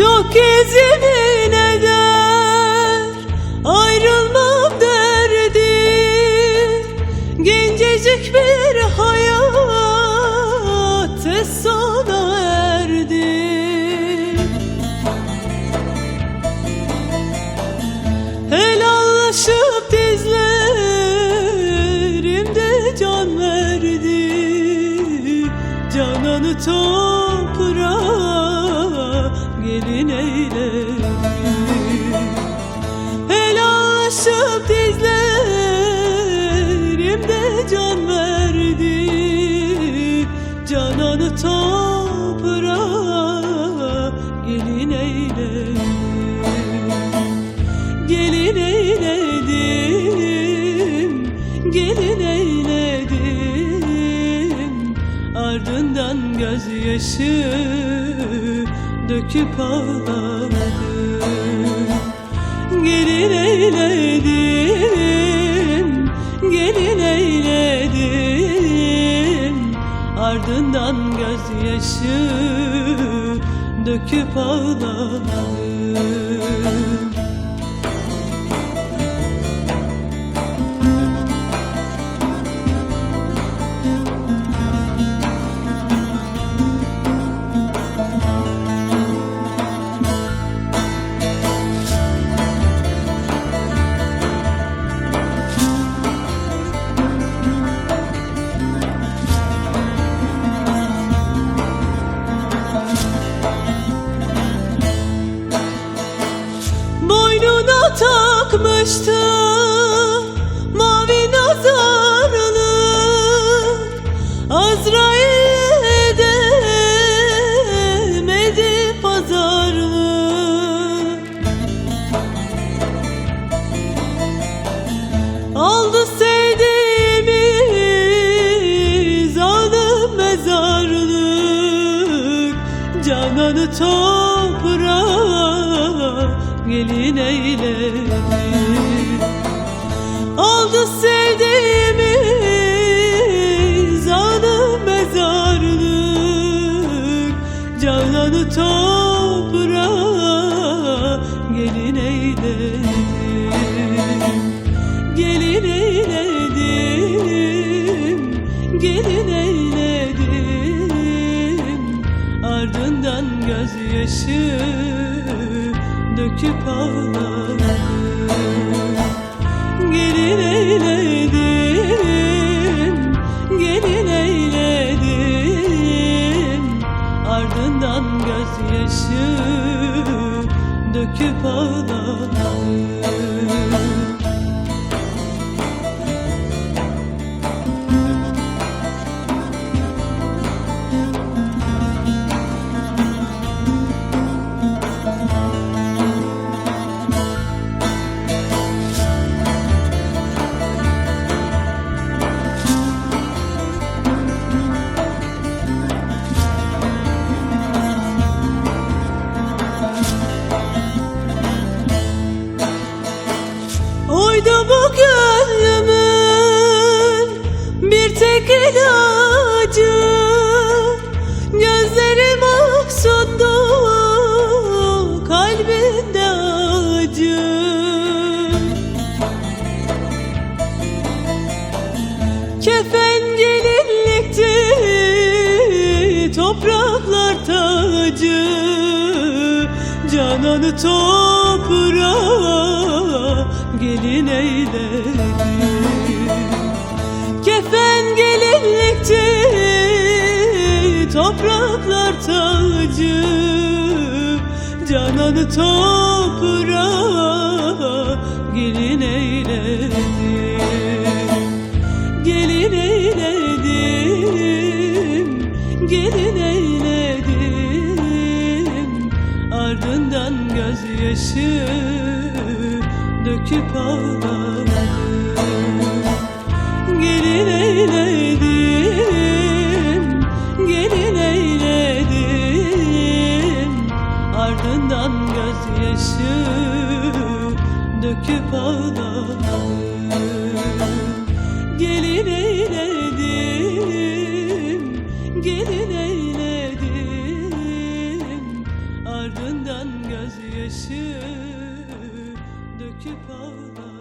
Çok yemin eder Ayrılmam derdi. Gencecik bir hayat tez sona erdi. Helallaşıp dizlerimde can verdi. Cananı toprağa Helallaşıp dizlerimde can verdi. Cananı toprağa gelin eyledi Gelin eyledim, gelin eyledim. Ardından gözyaşı döküp ağladım Gelin eyledim, gelin eyledim. Ardından gözyaşı döküp ağladım takmıştı. Mavi nazarını Azrail'e demedi pazarlık Aldı sevdiğimi zalim mezarlık. Cananı toprağa gelin eyledi Aldı sevdiğimi zalim mezarlık Cananı toprağa gelin eyledi Gelin eyledim, gelin eyledim. Ardından gözyaşı döküp ağladım Gelin eyledim, Oydu bu gönlümün bir tek ilacı. Gözlerim aksundu kalbinde acı. Kefen gelinlikti topraklar tacı. Cananı toprağa gelin eyledi Kefen gelinlikti topraklar tacı. Cananı toprağa gelin eyledi Gelin eyledim, gelin eyledim. Ardından gözyaşı döküp ağladım. Gelin eyledim, gelin eyledim. Ardından gözyaşı döküp ağladım. Gelin eyledim, gelin eyledim. Ardından gözyaşı döküp ağlar